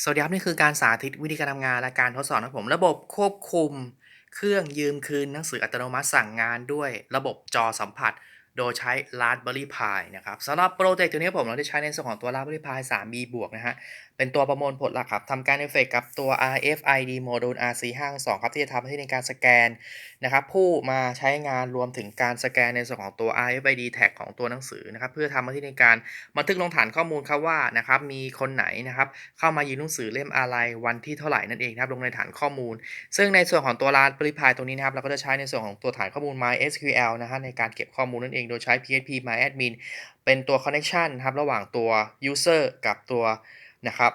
สวัสดีครับนี่คือการสาธิตวิธีการทำงานและการทดสอบนะครับผม ระบบควบคุม เครื่องยืมคืนหนังสืออัตโนมัติสั่งงานด้วยระบบจอสัมผัส โดยใช้ Raspberry Pi นะครับสำหรับโปรเจกต์ตัวนี้ผมเราได้ใช้ในส่วนของตัว Raspberry Pi 3B บวกนะฮะ เป็นตัวประมวลผลหลักครับทำการเอฟเฟกกับตัว RFID โมดูล RC52 ครับที่จะทำให้ในการสแกนนะครับผู้มาใช้งานรวมถึงการสแกนในส่วนของตัว RFID tag ของตัวหนังสือนะครับเพื่อทำหน้าที่ในการบันทึกลงฐานข้อมูลครับว่านะครับมีคนไหนนะครับเข้ามายืมหนังสือเล่มอะไรวันที่เท่าไหร่นั่นเองนะครับลงในฐานข้อมูล ซึ่งในส่วนของตัว Raspberry Pi ตรงนี้นะครับเราก็จะใช้ในส่วนของตัวฐานข้อมูล MySQL นะฮะในการเก็บข้อมูลนั่นเองโดยใช้ PHP MyAdmin เป็นตัว connection นครับระหว่างตัว user กับตัว นะครับ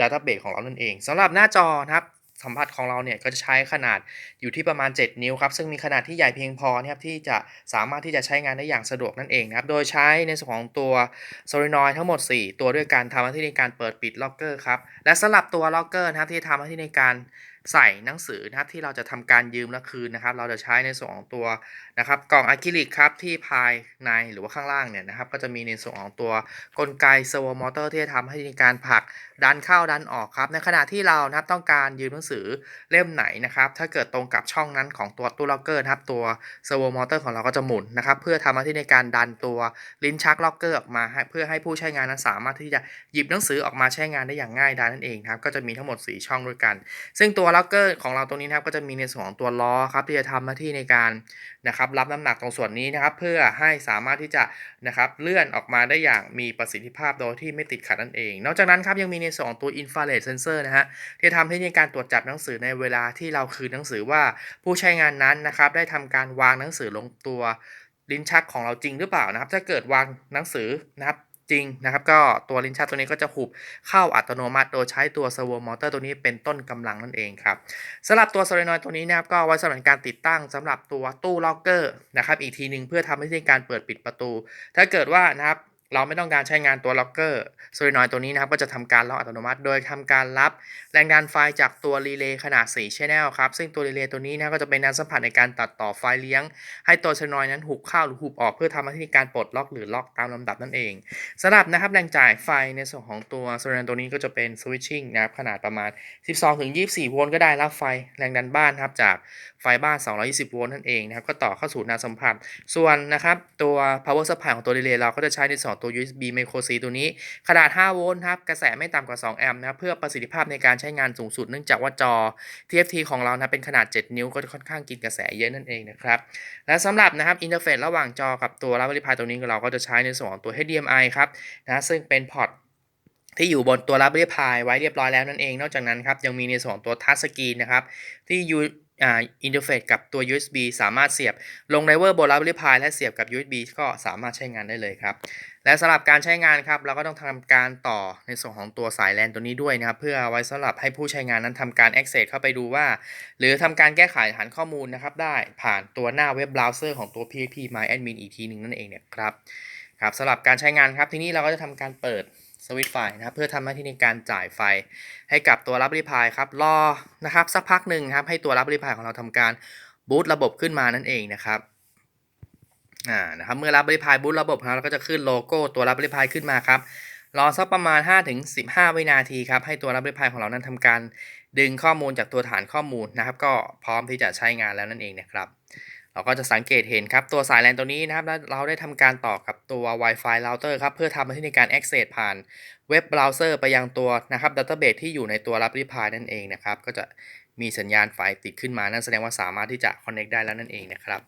database ของเรานั่นเองสำหรับหน้าจอนะครับสัมผัสของเราเนี่ยก็จะใช้ขนาดอยู่ที่ประมาณ 7 นิ้วครับซึ่งมีขนาดที่ใหญ่เพียงพอนะครับที่จะสามารถที่จะใช้งานได้อย่างสะดวกนั่นเองนะครับโดยใช้ในส่วนของตัว solenoid ทั้งหมด 4 ตัวด้วยการทำหน้าที่ในการเปิดปิดล็อกเกอร์ครับและสำหรับตัวล็อกเกอร์นะครับที่ทำหน้าที่ในการใส่หนังสือนะครับที่เราจะทำการยืมและคืนนะครับ เราจะใช้ในส่วนของตัว นะครับกล่องอะคริลิกครับที่ภายในหรือว่าข้างล่างเนี่ยนะครับก็จะมีในส่วนของตัวกลไกเซอร์โวมอเตอร์ที่จะทำให้ในการผลักดันเข้าดันออกครับ ในขณะที่เรานะครับต้องการยืมหนังสือเล่มไหนนะครับถ้าเกิดตรงกับช่องนั้นของตัวตู้ล็อกเกอร์นะครับตัวเซอร์โวมอเตอร์ของเราก็จะหมุนนะครับเพื่อทำหน้าที่ในการดันตัวลิ้นชักล็อกเกอร์ออกมาเพื่อให้ผู้ใช้งานนั้นสามารถที่จะหยิบหนังสือออกมาใช้งานได้อย่างง่ายดายนั่นเองครับก็จะมีทั้งหมด 4 ช่องด้วยกัน ซึ่งตัวล็อกเกอร์ของเราตรงนี้นะครับก็จะมีในส่วนของตัวล้อครับที่จะทำหน้าที่ในการนะครับรับน้ำหนักตรงส่วนนี้นะครับเพื่อให้สามารถที่จะนะครับเลื่อนออกมาได้อย่างมีประสิทธิภาพโดยที่ไม่ติดขัดนั่นเอง นอกจากนั้นครับยังมีในส่วนของตัว infrared sensor นะฮะที่ทำให้ในการตรวจจับหนังสือในเวลาที่เราคืนหนังสือว่าผู้ใช้งานนั้นนะครับได้ทำการวางหนังสือลงตัวลิ้นชักของเราจริงหรือเปล่านะครับ ถ้าเกิดวางหนังสือนะครับ จริงนะครับก็ตัวลิ้นชักตัวนี้ก็จะหุบเข้าอัตโนมัติโดยใช้ตัวเซอร์โวมอเตัวนี้เป็นต้นกำลังนั่นเองครับสำหรับตัวโซลนอยตัวนี้นะครับก็ไว้สำหรับการติดตั้งสำหรับตัวตู้ล็อกเกอร์นะครับอีกทีหนึ่งเพื่อทำให้ในการเปิดปิดประตู ถ้าเกิดว่านะครับ เราไม่ต้องการใช้งานตัวล็อกเกอร์โซลินอยตัวนี้นะครับก็จะทำการล็อกอัตโนมัติ โดยทำการรับแรงดันไฟจากตัวรีเลย์ขนาด4 channel ครับซึ่งตัวรีเลย์ตัวนี้นะก็จะเป็นการสัมผัสในการตัดต่อไฟเลี้ยง ให้ตัวโซลินอยนั้นหุบเข้าหรือหุบออกเพื่อทำหน้าที่การปลดล็อกหรือล็อกตามลำดับนั่นเองสำหรับนะครับแรงจ่ายไฟในส่วนของตัวโซลินอยตัวนี้ก็จะเป็นสวิตชิ่งนะครับขนาดประมาณ 12-24 โวลต์ก็ได้รับไฟแรงดันบ้านครับจากไฟบ้าน 220 โวลต์นั่นเองนะครับก็ต่อเข้าสู่นาสัมผัส ส่วนนะครับตัว power supply ของตัวรีเลย์เราก็จะใช้ในส่วนตัว USB micro C ตัวนี้ ขนาด 5 โวลต์ครับกระแสไม่ต่ำกว่า 2 แอมป์นะครับเพื่อประสิทธิภาพในการใช้งานสูงสุดเนื่องจากว่าจอ TFT ของเรานะเป็นขนาด 7 นิ้วก็ค่อนข้างกินกระแสเยอะนั่นเองนะครับและสำหรับนะครับอินเทอร์เฟซระหว่างจอกับตัว Raspberry Pi ตัวนี้เราก็จะใช้ในส่วนของตัว HDMI ครับนะซึ่งเป็นพอร์ตที่อยู่บนตัว Raspberry Pi ไว้เรียบร้อยแล้วนั่นเอง นอกจากนั้นครับยังมีในส่วนของตัว Touch Screen นะครับที่ยูอ่าอินเทอร์เฟซกับตัว USB สามารถเสียบลงไดเวอร์บน Raspberry Pi และเสียบกับ USB ก็สามารถใช้งานได้เลยครับ และสำหรับการใช้งานครับเราก็ต้องทำการต่อในส่วนของตัวสายแลนตัวนี้ด้วยนะครับ เพื่อไว้สำหรับให้ผู้ใช้งานนั้นทำการ access เข้าไปดูว่า หรือทำการแก้ไขฐานข้อมูลนะครับ ได้ผ่านตัวหน้าเว็บเบราว์เซอร์ของตัว PHP MyAdmin อีกทีหนึ่งนั่นเองเนี่ยครับครับสำหรับการใช้งานครับทีนี้เราก็จะทำการเปิดสวิตช์ไฟนะครับเพื่อทำหน้าที่ในการจ่ายไฟให้กับตัว Raspberry Pi ครับรอนะครับสักพักหนึ่งครับให้ตัว Raspberry Pi ของเราทำการบูตระบบขึ้นมานั่นเองนะครับ อ่านะครับเมื่อ Raspberry Pi บูตระบบของเราก็จะขึ้นโลโก้ตัว Raspberry Pi ขึ้นมาครับรอสักประมาณ 5-15 วินาทีครับให้ตัว Raspberry Pi ของเรานั้นทำการดึงข้อมูลจากตัวฐานข้อมูลนะครับ ก็พร้อมที่จะใช้งานแล้วนั่นเองนะครับเราก็จะสังเกตเห็นครับตัวสายแลนตัวนี้นะครับแล้วเราได้ทำการต่อกับตัว Wi-Fi router ครับเพื่อทำหน้าที่ในการ access ผ่านเว็บเบราว์เซอร์ไปยังตัวนะครับ database ที่อยู่ในตัว Raspberry Pi นั่นเองนะครับ ก็จะมีสัญญาณไฟติดขึ้นมานั่นแสดงว่าสามารถที่จะ connect ได้แล้วนั่นเองนะครับ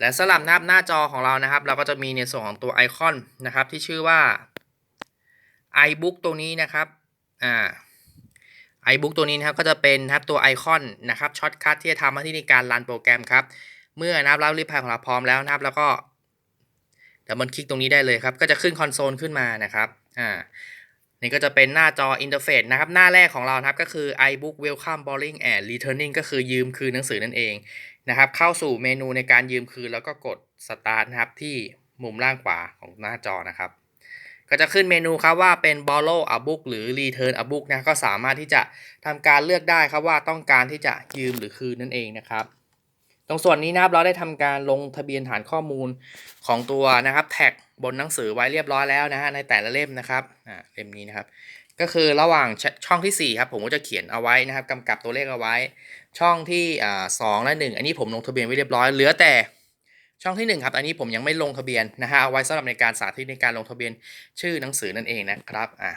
และสำหรับหน้าหน้าจอของเรานะครับ เราก็จะมีในส่วนของตัวไอคอนนะครับ ที่ชื่อว่า iBook ตัวนี้นะครับอ่า iBook ตัวนี้นะครับก็จะเป็นครับตัวไอคอนนะครับช็อตคัทที่จะทำหน้าที่ในการรันโปรแกรมครับ เมื่อนะครับ Raspberry Pi ของเราพร้อมแล้วนะครับ แล้วก็ดับเบิลคลิกตรงนี้ได้เลยครับ ก็จะขึ้นคอนโซลขึ้นมานะครับอ่า นี่ก็จะเป็นหน้าจออินเทอร์เฟซนะครับ หน้าแรกของเรานะครับก็คือ iBook Welcome Borrowing and Returning ก็คือยืมคืนหนังสือนั่นเองนะครับ เข้าสู่เมนูในการยืมคืนแล้วก็กด Start นะครับที่มุมล่างขวาของหน้าจอนะครับ ก็จะขึ้นเมนูครับว่าเป็น borrow a book หรือ return a book นะก็สามารถที่จะทำการเลือกได้ครับว่าต้องการที่จะยืมหรือคืนนั่นเองนะครับ ตรงส่วนนี้นะครับเราได้ทำการลงทะเบียนฐานข้อมูลของตัวนะครับ แท็กบนหนังสือไว้เรียบร้อยแล้วนะฮะในแต่ละเล่มนะครับอ่าเล่มนี้นะครับ ก็คือระหว่างชช่องที่ 4 ครับ ผมก็จะเขียนเอาไว้นะครับกำกับตัวเลขเอาไว้ ช่องที่อ่าสองและ 1 อันนี้ผมลงทะเบียนไว้เรียบร้อยเหลือแต่ช่องที่ 1 ครับ อันนี้ผมยังไม่ลงทะเบียนนะฮะเอาไว้สำหรับในการสาธิตในการลงทะเบียนชื่อหนังสือนั่นเองนะครับอ่า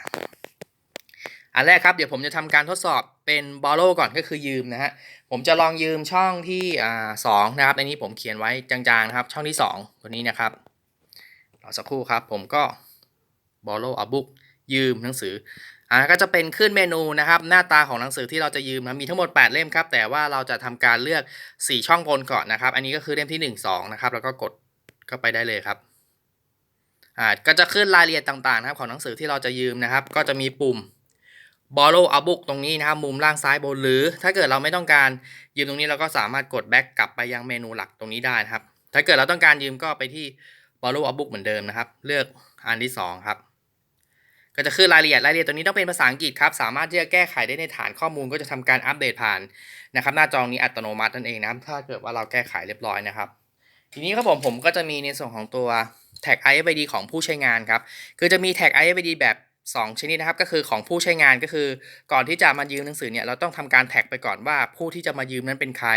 อันแรกครับเดี๋ยวผมจะทำการทดสอบเป็น borrow ก่อนก็คือยืมนะฮะผมจะลองยืมช่องที่อ่าสองนะครับอันนี้ผมเขียนไว้จางๆนะครับ ช่องที่ 2 ตัวนี้นะครับรอสักครู่ครับ ผมก็ borrow a book ยืมหนังสืออ่าก็จะเป็นขึ้นเมนูนะครับ หน้าตาของหนังสือที่เราจะยืมนะมีทั้งหมด 8 เล่มครับ แต่ว่าเราจะทำการเลือก 4 ช่องบนก่อนนะครับ อันนี้ก็คือเล่มที่ 1 2 นะครับ แล้วก็กดเข้าไปได้เลยครับอ่าก็จะขึ้นรายละเอียดต่างๆนะครับของหนังสือที่เราจะยืมนะครับ ก็จะมีปุ่ม borrow a book ตรงนี้นะครับมุมล่างซ้ายบนหรือ ถ้าเกิดเราไม่ต้องการยืมตรงนี้เราก็สามารถกด back กลับไปยังเมนูหลักตรงนี้ได้นะครับ ถ้าเกิดเราต้องการยืมก็ไปที่ borrow a book เหมือนเดิมนะครับ เลือกอันที่สองครับ ก็จะขึ้นรายละเอียดรายละเอียดตัวนี้ต้องเป็นภาษาอังกฤษครับ สามารถที่จะแก้ไขได้ในฐานข้อมูลก็จะทำการอัปเดตผ่านนะครับ หน้าจอนี้อัตโนมัตินั่นเองนะครับ ถ้าเกิดว่าเราแก้ไขเรียบร้อยนะครับ ทีนี้ครับผมผมก็จะมีในส่วนของตัวแท็ก IFID ของผู้ใช้งานครับ คือจะมีแท็ก IFID แบบ 2 ชนิดนะครับก็คือของผู้ใช้งานก็คือ ก่อนที่จะมายืมหนังสือเนี่ยเราต้องทำการแท็กไปก่อนว่าผู้ที่จะมายืมนั้นเป็นใคร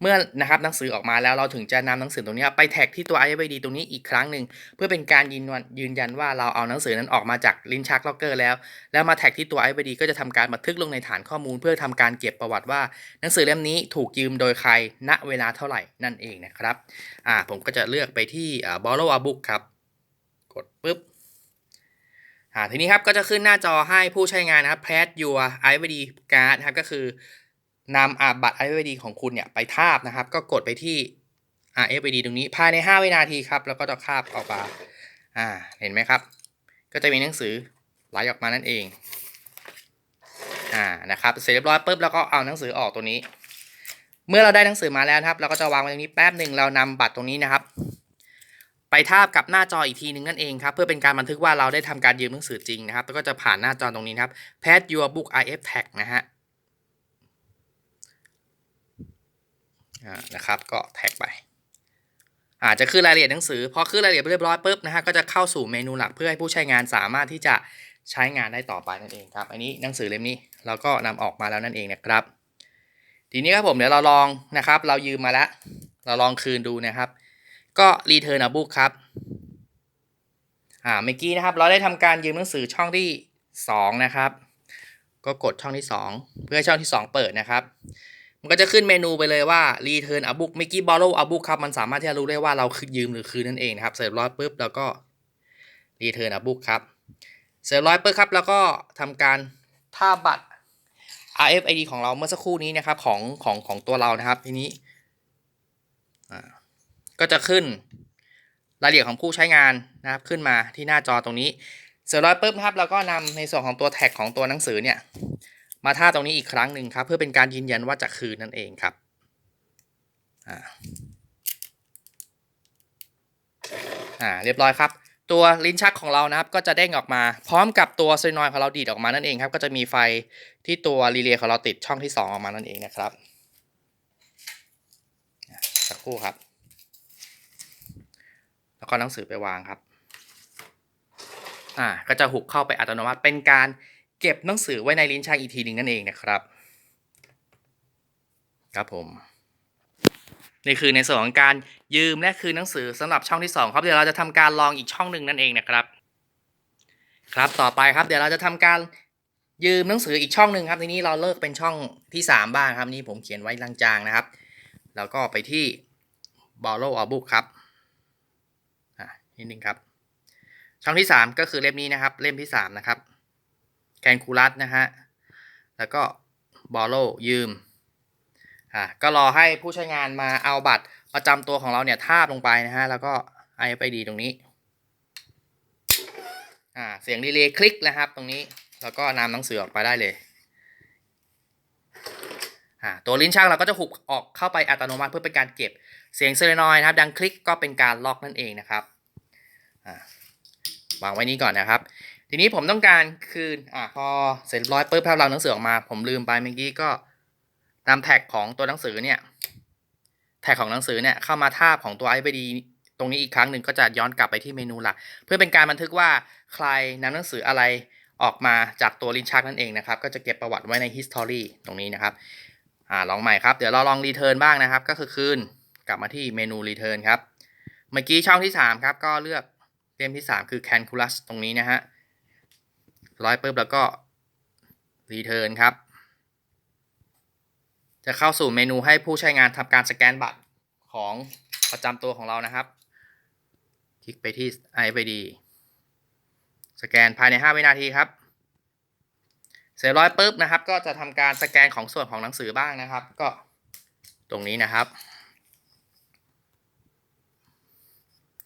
เมื่อนะครับหนังสือออกมาแล้วเราถึงจะนำหนังสือตรงนี้ไปแท็กที่ตัว IFID ตรงนี้อีกครั้งหนึ่งเพื่อเป็นการยืนยันยืนยันว่าเราเอาหนังสือนั้นออกมาจากลิ้นชักล็อกเกอร์แล้ว แล้วมาแท็กที่ตัว IFID ก็จะทำการบันทึกลงในฐานข้อมูล เพื่อทำการเก็บประวัติว่า หนังสือเล่มนี้ถูกยืมโดยใครณเวลาเท่าไหร่นั่นเองนะครับอ่าผมก็จะเลือกไปที่ borrow a book ครับกดปุ๊บ อ่าทีนี้ครับก็จะขึ้นหน้าจอให้ผู้ใช้งานนะครับ pass your IVD card นะครับก็คือนำอ่าบัตร IVD ของคุณเนี่ยไปทาบนะครับ ก็กดไปที่อ่า IVD ตรงนี้ภายใน 5 วินาทีครับ แล้วก็จะคาบออกมาอ่าเห็นไหมครับ ก็จะมีหนังสือไหลออกมานั่นเองอ่านะครับเสร็จเรียบร้อยปุ๊บแล้วก็เอาหนังสือออกตัวนี้ เมื่อเราได้หนังสือมาแล้วครับ เราก็จะวางไว้ตรงนี้แป๊บหนึ่งเรานำบัตรตรงนี้นะครับ ไปทาบกับหน้าจออีกทีหนึ่งนั่นเองครับเพื่อเป็นการบันทึกว่าเราได้ทำการยืมหนังสือจริงนะครับแล้วก็จะผ่านหน้าจอตรงนี้นะครับ Pass your book IF tag นะฮะอ่านะครับก็แท็กไปอาจจะขึ้นรายละเอียดหนังสือพอขึ้นรายละเอียดเรียบร้อยปุ๊บนะฮะก็จะเข้าสู่เมนูหลักเพื่อให้ผู้ใช้งานสามารถที่จะใช้งานได้ต่อไปนั่นเองครับ อันนี้หนังสือเล่มนี้เราก็นำออกมาแล้วนั่นเองนะครับ ทีนี้ครับผมเดี๋ยวเราลองนะครับ เรายืมมาแล้ว เราลองคืนดูนะครับ ก็ return a book ครับอ่าเมื่อกี้นะครับ เราได้ทำการยืมหนังสือช่องที่ 2 นะครับ ก็กดช่องที่ 2 เพื่อช่องที่ 2 เปิดนะครับ มันก็จะขึ้นเมนูไปเลยว่า return a book เมื่อกี้ borrow a book ครับ มันสามารถที่จะรู้ได้ว่าเราคือยืมหรือคืนนั่นเองนะครับ เสร็จร้อยปุ๊บแล้วก็ return a book ครับ เสร็จร้อยปุ๊บครับ แล้วก็ทำการท่าบบัตร RFID ของเราเมื่อสักครู่นี้นะครับของของของตัวเรานะครับทีนี้อ่า ก็จะขึ้นรายละเอียดของผู้ใช้งานนะครับขึ้นมาที่หน้าจอตรงนี้เสร็จแล้วปุ๊บนะครับเราก็นำในส่วนของตัวแท็กของตัวหนังสือเนี่ยมาท่าตรงนี้อีกครั้งหนึ่งครับ เพื่อเป็นการยืนยันว่าจะคืนนั่นเองครับอ่าเรียบร้อยครับตัวลิ้นชักของเรานะครับก็จะเด้งออกมา พร้อมกับตัวโซนอย์ของเราดีดออกมานั่นเองครับ ก็จะมีไฟที่ตัวรีเลย์ของเราติดช่องที่ 2 ออกมานั่นเองนะครับอ่าสักครู่ครับ ก็หนังสือไปวางครับอ่าก็จะหุกเข้าไปอัตโนมัติเป็นการเก็บหนังสือไว้ในลิ้นชักอีกทีหนึ่งนั่นเองนะครับ ครับผมนี่คือในส่วนของการยืมและคืนหนังสือสำหรับช่องที่ 2 ครับเดี๋ยวเราจะทำการลองอีกช่องหนึ่งนั่นเองนะครับ ครับต่อไปครับเดี๋ยวเราจะทำการยืมหนังสืออีกช่องหนึ่งครับทีนี้เราเลิกเป็นช่องที่ 3 บ้างครับนี่ผมเขียนไว้ลางนะครับ แล้วก็ไปที่ borrow a book ครับ นิดนึงครับ ช่องที่ 3 ก็คือเล่มนี้นะครับ เล่มที่ 3 นะครับแคนคูลัสนะฮะ แล้วก็บอลโลยืม อ่า ก็รอให้ผู้ใช้งานมาเอาบัตรประจำตัวของเราเนี่ยทาบลงไปนะฮะ แล้วก็ IFID ตรงนี้ อ่า เสียงดีเลย์คลิกนะครับตรงนี้ แล้วก็นำหนังสือออกไปได้เลย อ่า ตัวลิ้นชักเราก็จะหุบออกเข้าไปอัตโนมัติเพื่อเป็นการเก็บ เสียงเซเลนอยนะครับ ดังคลิกก็เป็นการล็อกนั่นเองนะครับ วางไว้นี้ก่อนนะครับ ทีนี้ผมต้องการคืนอ่าพอเสร็จร้อยปุ๊บถ้าเราหนังสือออกมา ผมลืมไปเมื่อกี้ก็นำแท็กของตัวหนังสือเนี่ยแท็กของหนังสือเนี่ยเข้ามาทาบของตัว IVD ตรงนี้อีกครั้งหนึ่งก็จะย้อนกลับไปที่เมนูหลัก เพื่อเป็นการบันทึกว่าใครนำหนังสืออะไรออกมาจากตัวลิ้นชักนั่นเองนะครับ ก็จะเก็บประวัติไว้ใน history ตรงนี้นะครับอ่าลองใหม่ครับ เดี๋ยวเราลอง return บ้างนะครับ ก็คือคืนกลับมาที่เมนู return ครับ เมื่อกี้ช่องที่ 3 ครับ ก็เลือก เล่มที่ 3 คือ calculus ตรงนี้นะฮะร้อยปุ๊บแล้วก็ return ครับ จะเข้าสู่เมนูให้ผู้ใช้งานทำการสแกนบัตรของประจำตัวของเรานะครับ คลิกไปที่ IFID สแกนภายใน 5 วินาทีครับ เสร็จร้อยปุ๊บนะครับ ก็จะทำการสแกนของส่วนของหนังสือบ้างนะครับ ก็ตรงนี้นะครับ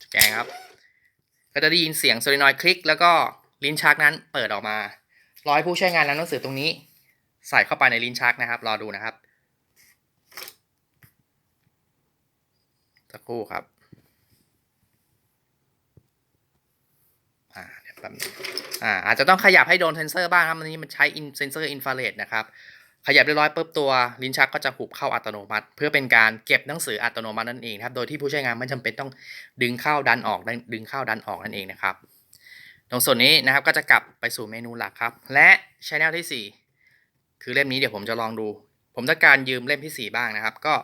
สแกนครับ ก็จะได้ยินเสียงโซลินอยคลิก แล้วก็ลิ้นชักนั้นเปิดออกมาร้อยผู้ใช้งานนำหนังสือตรงนี้ ใส่เข้าไปในลิ้นชักนะครับ รอดูนะครับสักครู่ครับอ่าเดี๋ยวแป๊บนึงอ่าอาจจะต้องขยับให้โดนเซนเซอร์บ้างครับอันนี้มันใช้อินเซนเซอร์อินฟราเรดนะครับ ขยับเรียบร้อยปุ๊บตัวลิ้นชักก็จะหุบเข้าอัตโนมัติ เพื่อเป็นการเก็บหนังสืออัตโนมัตินั่นเองครับโดยที่ผู้ใช้งานไม่จำเป็นต้องดึงเข้าดันออกดึงเข้าดันออกนั่นเองนะครับ ตรงส่วนนี้นะครับก็จะกลับไปสู่เมนูหลักครับ และชแนลที่ 4 คือเล่มนี้เดี๋ยวผมจะลองดู ผมต้องการยืมเล่มที่ 4 บ้างนะครับ ก็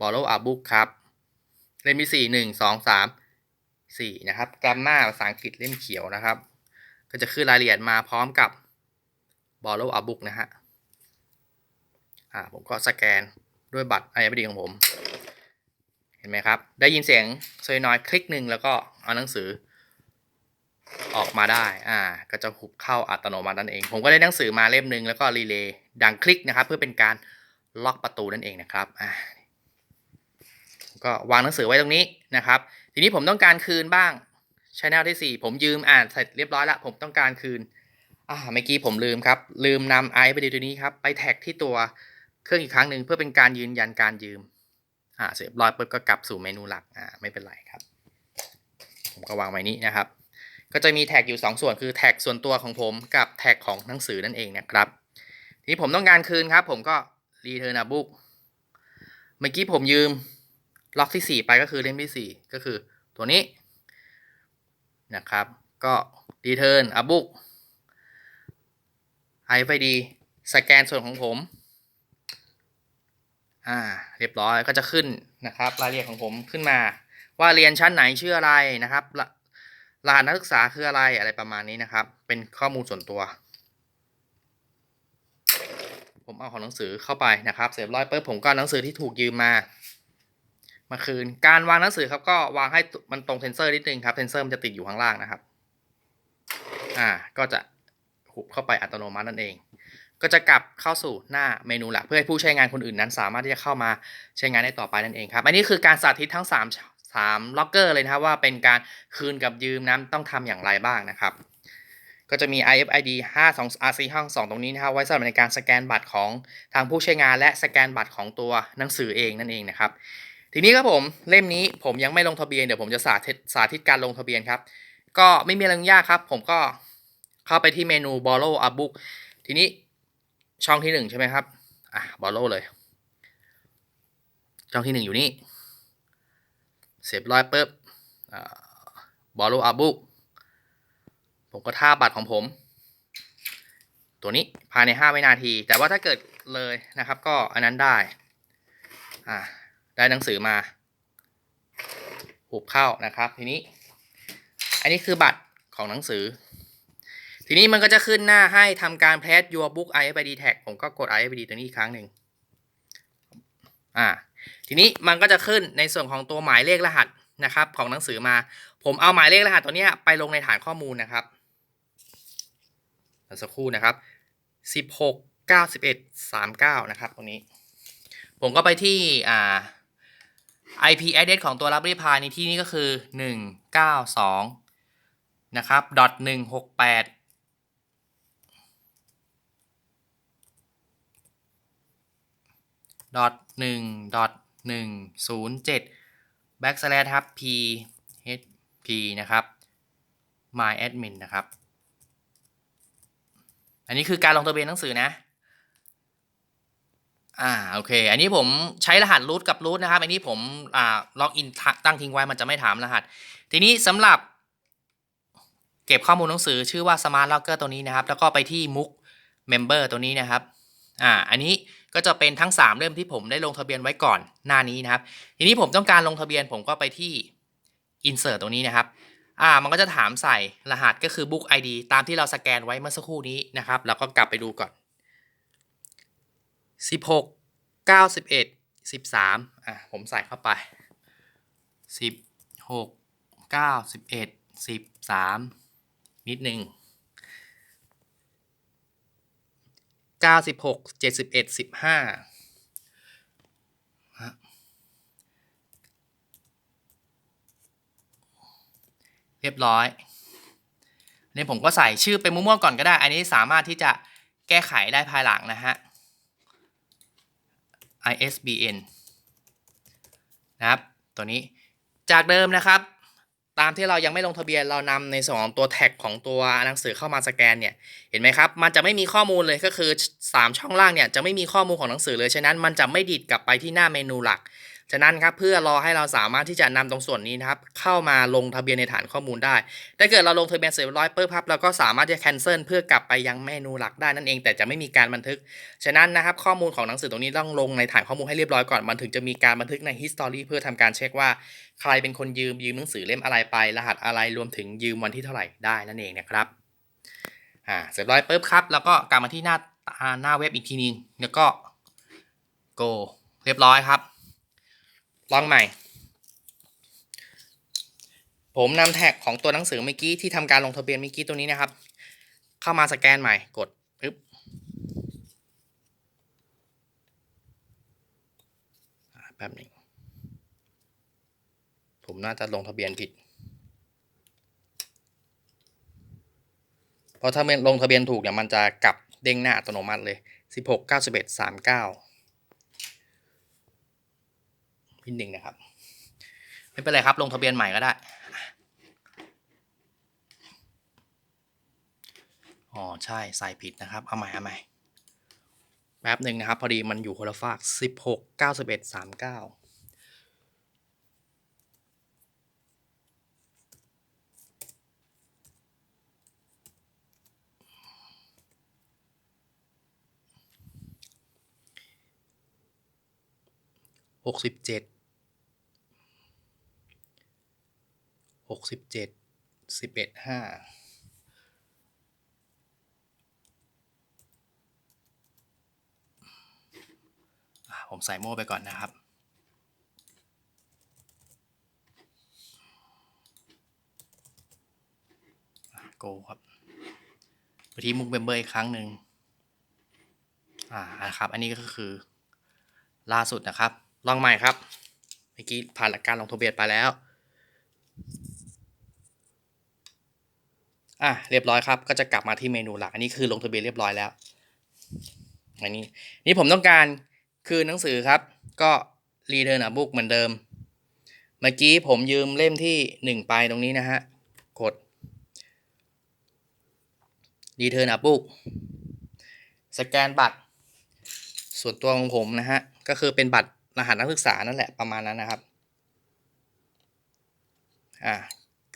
borrow a book ครับ เล่มที่ 4 1 2 3 4 นะครับกราฟมาภาษาอังกฤษเล่มเขียวนะครับ ก็จะขึ้นรายละเอียดมาพร้อมกับ borrow a book นะฮะ อ่าผมก็สแกนด้วยบัตร IFD ของผม เห็นไหมครับ ได้ยินเสียงโซยนอยคลิกหนึ่งแล้วก็เอาหนังสือ ออกมาได้ อ่า ก็จะหุบเข้าอัตโนมัตินั่นเอง ผมก็ได้หนังสือมาเล่มหนึ่งแล้วก็รีเลย์ดังคลิกนะครับ เพื่อเป็นการล็อกประตูนั่นเองนะครับ อ่าก็วางหนังสือไว้ตรงนี้นะครับ ทีนี้ผมต้องการคืนบ้างชแนลที่ 4 ผมยืมอ่านเสร็จเรียบร้อยแล้ว ผมต้องการคืน อ่าเมื่อกี้ผมลืมครับ ลืมนำไอไปดูตัวนี้ครับ ไปแท็กที่ตัว เครื่องอีกครั้งหนึ่งเพื่อเป็นการยืนยันการยืม อ่าเสร็จเรียบร้อยปุ๊บก็กลับสู่เมนูหลัก อ่าไม่เป็นไรครับ ผมก็วางไว้นี้นะครับ ก็จะมีแท็กอยู่ 2 ส่วนคือแท็กส่วนตัวของผมกับแท็กของหนังสือนั่นเองนะครับ ทีนี้ผมต้องการคืนครับ ผมก็ return a book เมื่อกี้ผมยืมล็อกที่ 4 ไปก็คือเล่มที่ 4 ก็คือตัวนี้นะครับ ก็ return a book IFID สแกนส่วนของผม อ่า เรียบร้อยก็จะขึ้นนะครับ รายละเอียดของผมขึ้นมา ว่าเรียนชั้นไหนชื่ออะไรนะครับรหัสนักศึกษาคืออะไรอะไรประมาณนี้นะครับ เป็นข้อมูลส่วนตัว ผมเอาของหนังสือเข้าไปนะครับ เสร็จร้อยปุ๊บผมก็หนังสือที่ถูกยืมมามาคืนการวางหนังสือครับก็วางให้มันตรงเซนเซอร์นิดนึงครับเซนเซอร์มันจะติดอยู่ข้างล่างนะครับ อ่าก็จะหุบเข้าไปอัตโนมัตินั่นเอง ก็จะกลับเข้าสู่หน้าเมนูหลักเพื่อให้ผู้ใช้งานคนอื่นนั้น สามารถที่จะเข้ามาใช้งานได้ต่อไปนั่นเองครับอันนี้คือการสาธิตทั้ง 3 3ล็อกเกอร์เลยนะครับว่าเป็นการคืนกับยืมนั้นต้องทำอย่างไรบ้างนะครับ ก็จะมี IFID 5 2 RC ห้อง2ตรงนี้นะครับไว้สำหรับในการสแกนบัตรของทางผู้ใช้งาน และสแกนบัตรของตัวหนังสือเองนั่นเองนะครับทีนี้ครับผมเล่มนี้ผมยังไม่ลงทะเบียนเดี๋ยวผมจะสาธิตสาธิตการลงทะเบียนครับ ก็ไม่มีอะไรยากครับ ผมก็เข้าไปที่เมนู borrow a book ทีนี้ ช่องที่1ใช่ไหมครับ อะ borrow เลย ช่องที่1อยู่นี่เสร็จร้อยปุ๊บบอลโลอาบุผมก็ท่าบัตรของผม ตัวนี้ภายใน5วินาที แต่ว่าถ้าเกิดเลยนะครับ ก็อันนั้นได้ อ่าได้หนังสือมาหุบเข้านะครับ ทีนี้ อันนี้คือบัตรของหนังสือ ทีนี้มันก็จะขึ้นหน้าให้ทำการ press your book IFID tag ผมก็กด IFID ตัวนี้อีกครั้งหนึ่งอ่า ทีนี้มันก็จะขึ้นในส่วนของตัวหมายเลขรหัสนะครับ ของหนังสือมา ผมเอาหมายเลขรหัสตัวนี้ไปลงในฐานข้อมูลนะครับสักครู่นะครับ16 91 39 นะครับตรงนี้ ผมก็ไปที่อ่า IP address ของตัว Library Pi ในที่นี้ก็คือ 192 นะครับ 168 ดอทหนึ่งดอทหนึ่งศูนย์เจ็ดแบ็กสแลครับ p h p นะครับ my admin นะครับ อันนี้คือการลงทะเบียนหนังสือนะ อ่า โอเค อันนี้ผมใช้รหัสรูทกับรูทนะครับ อันนี้ผม อ่า ล็อกอินตั้งทิ้งไว้ มันจะไม่ถามรหัส ทีนี้สำหรับ เก็บข้อมูลหนังสือชื่อว่า Smart Locker ตัวนี้นะครับ แล้วก็ไปที่มุก Member ตัวนี้นะครับ อ่า อันนี้ ก็จะเป็นทั้ง 3 เล่มที่ผมได้ลงทะเบียนไว้ก่อนหน้านี้นะครับ ทีนี้ผมต้องการลงทะเบียนผมก็ไปที่ Insert ตรงนี้นะครับอ่ามันก็จะถามใส่รหัสก็คือ Book ID ตามที่เราสแกนไว้เมื่อสักครู่นี้นะครับแล้วก็กลับไปดูก่อน 16 91 13อะผมใส่เข้าไป 16 91 13 นิดหนึ่ง 96 71 15เรียบร้อยอันนี้ผมก็ใส่ชื่อไปมั่วๆก่อนก็ได้ อันนี้สามารถที่จะแก้ไขได้ภายหลังนะฮะ ISBN นะครับ ตัวนี้จากเดิมนะครับ ตามที่เรายังไม่ลงทะเบียนเรานำในส่วนของตัวแท็กของตัวหนังสือเข้ามาสแกนเนี่ยเห็นไหมครับ มันจะไม่มีข้อมูลเลยก็คือ 3 ช่องล่างเนี่ยจะไม่มีข้อมูลของหนังสือเลยฉะนั้นมันจะไม่ดีดกลับไปที่หน้าเมนูหลัก ฉะนั้นครับเพื่อรอให้เราสามารถที่จะนำตรงส่วนนี้นะครับเข้ามาลงทะเบียนในฐานข้อมูลได้ ถ้าเกิดเราลงทะเบียนเสร็จเรียบร้อยปุ๊บครับเราก็สามารถจะ cancel เพื่อกลับไปยังเมนูหลักได้นั่นเอง แต่จะไม่มีการบันทึก ฉะนั้นนะครับข้อมูลของหนังสือตรงนี้ต้องลงในฐานข้อมูลให้เรียบร้อยก่อนมันถึงจะมีการบันทึกใน history เพื่อทำการเช็คว่าใครเป็นคนยืมยืมหนังสือเล่มอะไรไป รหัสอะไรรวมถึงยืมวันที่เท่าไหร่ได้นั่นเองนะครับอ่าเสร็จร้อยปุ๊บครับแล้วก็กลับมาที่หน้าอ่าหน้าเว็บอีกทีนึงแล้วก็ go เรียบร้อยครับ ลองใหม่ ผมนำแท็กของตัวหนังสือเมื่อกี้ที่ทำการลงทะเบียนเมื่อกี้ตัวนี้นะครับ เข้ามาสแกนใหม่กดปึ๊บแป๊บหนึ่งผมน่าจะลงทะเบียนผิดเพราะถ้าลงทะเบียนถูกเนี่ยมันจะกลับเด้งหน้าอัตโนมัติเลย 16 91 39 พินหนึ่งนะครับ ไม่เป็นไรครับ ลงทะเบียนใหม่ก็ได้อ๋อใช่ใส่ผิดนะครับ เอาใหม่เอาใหม่แป๊บหนึ่งนะครับ พอดีมันอยู่คนละฝาก16 91 39หกสิบเจ็ด หกสิบเจ็ดสิบเอ็ดห้าผมใส่โม่ไปก่อนนะครับ โกครับ ไปที่มุกเมมเบอร์อีกครั้งหนึ่งอ่านะครับ อันนี้ก็คือ ล่าสุดนะครับ ลองใหม่ครับ เมื่อกี้ผ่านหลักการลงทะเบียนไปแล้ว อะเรียบร้อยครับ ก็จะกลับมาที่เมนูหลัก อันนี้คือลงทะเบียนเรียบร้อยแล้ว อันนี้ นี่ผมต้องการคืนหนังสือครับ ก็รีเทิร์นอะบุ๊กเหมือนเดิม เมื่อกี้ผมยืมเล่มที่หนึ่งไปตรงนี้นะฮะ กดรีเทิร์นอะบุ๊กสแกนบัตร ส่วนตัวของผมนะฮะ ก็คือเป็นบัตรรหัสนักศึกษานั่นแหละประมาณนั้นนะครับ อ่า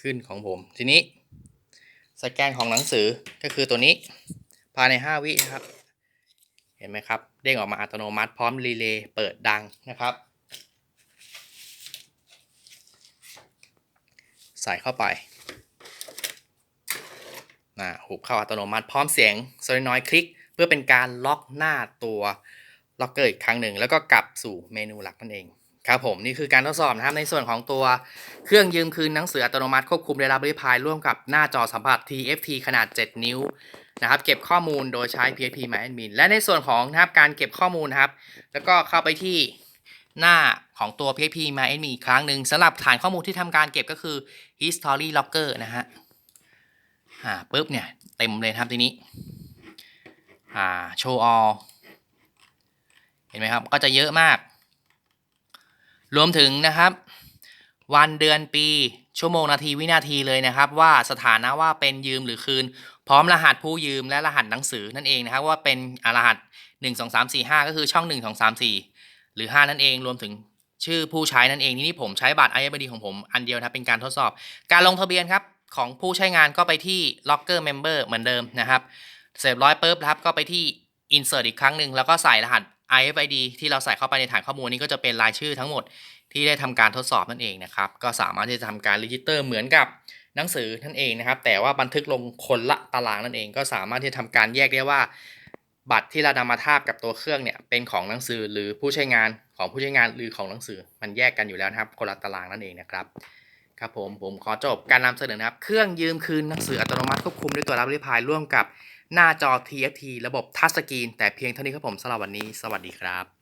ขึ้นของผมทีนี้ สแกนของหนังสือก็คือตัวนี้ภายใน 5 วินะครับ เห็นไหมครับ เด้งออกมาอัตโนมัติพร้อมรีเลย์เปิดดังนะครับ ใส่เข้าไปนะหุบเข้าอัตโนมัติพร้อมเสียงโซลินอยคลิก เพื่อเป็นการล็อกหน้าตัวล็อกเกอร์อีกครั้งหนึ่ง แล้วก็กลับสู่เมนูหลักนั่นเอง ครับผมนี่คือการทดสอบนะครับในส่วนของตัวเครื่องยืมคืนหนังสืออัตโนมัติควบคุมเวลาบริพายร่วมกับหน้าจอสัมผัส TFT ขนาด 7 นิ้วนะครับเก็บข้อมูลโดยใช้ PHP MyAdmin และในส่วนของนะครับการเก็บข้อมูลนะครับ แล้วก็เข้าไปที่หน้าของตัว PHP MyAdmin อีกครั้งหนึ่งสำหรับฐานข้อมูลที่ทำการเก็บก็คือ History Logger นะฮะอ่าปุ๊บเนี่ยเต็มเลยครับทีนี้อ่า show all เห็นไหมครับก็จะเยอะมาก รวมถึงนะครับ วันเดือนปีชั่วโมงนาทีวินาทีเลยนะครับ ว่าสถานะว่าเป็นยืมหรือคืน พร้อมรหัสผู้ยืมและรหัสหนังสือนั่นเองนะครับ ว่าเป็นรหัส 1 2 3 4 5 ก็คือช่อง 1 2 3 4 หรือ 5 นั่นเองรวมถึงชื่อผู้ใช้นั่นเองที่นี่ผมใช้บัตร i อ d ของผมอันเดียวนะเป็นการทดสอบ การลงทะเบียนครับของผู้ใช้งานก็ไปที่ Locker Member เหมือนเดิมนะครับ เสร็จร้อยปุ๊บครับก็ไปที่ Insert อีกครั้งหนึ่งแล้วก็ใส่รหัส IFID ที่เราใส่เข้าไปในฐานข้อมูลนี้ก็จะเป็นรายชื่อทั้งหมดที่ได้ทำการทดสอบนั่นเองนะครับ ก็สามารถที่จะทำการรีจิสเตอร์เหมือนกับหนังสือนั่นเองนะครับ แต่ว่าบันทึกลงคนละตารางนั่นเอง ก็สามารถที่จะทำการแยกได้ว่า บัตรที่เรานำมาทาบกับตัวเครื่องเนี่ยเป็นของหนังสือหรือผู้ใช้งานของผู้ใช้งานหรือของหนังสือ มันแยกกันอยู่แล้วนะครับ คนละตารางนั่นเองนะครับครับผมผมขอจบการนำเสนอนะครับ เครื่องยืมคืนหนังสืออัตโนมัติควบคุมด้วยตัวรับริพายร่วมกับ หน้าจอ TFT ระบบทัชสกรีนแต่เพียงเท่านี้ครับผมสำหรับวันนี้ สวัสดีครับ